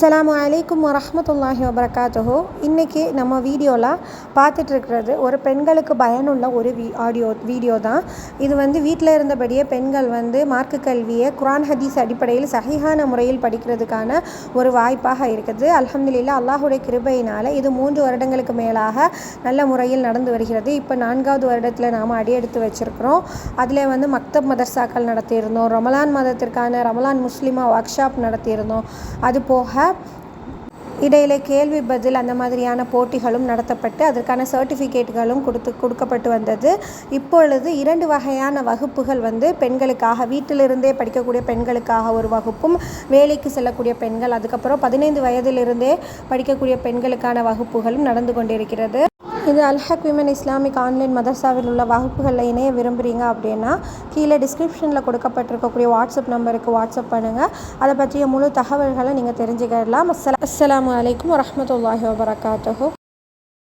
அஸ்லாம் வலைக்கம் வரமத்துல்லாஹி வபரகாத்துஹு. இன்றைக்கி நம்ம வீடியோவில் பார்த்துட்ருக்கிறது ஒரு பெண்களுக்கு பயனுள்ள ஒரு வீ ஆடியோ வீடியோ தான். இது வந்து வீட்டில் இருந்தபடியே பெண்கள் வந்து மார்க்கு கல்வியை குரான் ஹதீஸ் அடிப்படையில் சகிஹான முறையில் படிக்கிறதுக்கான ஒரு வாய்ப்பாக இருக்குது. அல்ஹம்துலில்லாஹ் அல்லாஹுடைய கிருபையினால் இது மூன்று வருடங்களுக்கு மேலாக நல்ல முறையில் நடந்து வருகிறது. இப்போ நான்காவது வருடத்தில் நாம் அடியெடுத்து வச்சுருக்கிறோம். அதில் வந்து மக்தப் மதர்சாக்கள் நடத்தியிருந்தோம். ரமலான் மதத்திற்கான ரமலான் முஸ்லிமா ஒர்க் ஷாப் நடத்தியிருந்தோம். அது போக இடையில கேள்வி பதில் அந்த மாதிரியான போட்டிகளும் நடத்தப்பட்டு அதற்கான சர்டிஃபிகேட்டுகளும் கொடுத்து கொடுக்கப்பட்டு வந்தது. இப்பொழுது இரண்டு வகையான வகுப்புகள் வந்து பெண்களுக்காக வீட்டிலிருந்தே படிக்கக்கூடிய பெண்களுக்காக ஒரு வகுப்பும் வேலைக்கு செல்லக்கூடிய பெண்கள் அதுக்கப்புறம் பதினைந்து வயதிலிருந்தே படிக்கக்கூடிய பெண்களுக்கான வகுப்புகளும் நடந்து கொண்டிருக்கிறது. இது அல்ஹக் விமன் இஸ்லாமிக் ஆன்லைன் மதர்சாவில் உள்ள வகுப்புகளில் இணைய விரும்புகிறீங்க அப்படின்னா கீழே டிஸ்கிரிப்ஷனில் கொடுக்கப்பட்டிருக்கக்கூடிய வாட்ஸ்அப் நம்பருக்கு வாட்ஸ்அப் பண்ணுங்கள் அதை பற்றிய முழு தகவல்களை நீங்கள் தெரிஞ்சுக்கிடலாம். அஸ்ஸலாம் அலைக்கும் வரஹ்மத்துல்லாஹி வபரகாத்துஹு.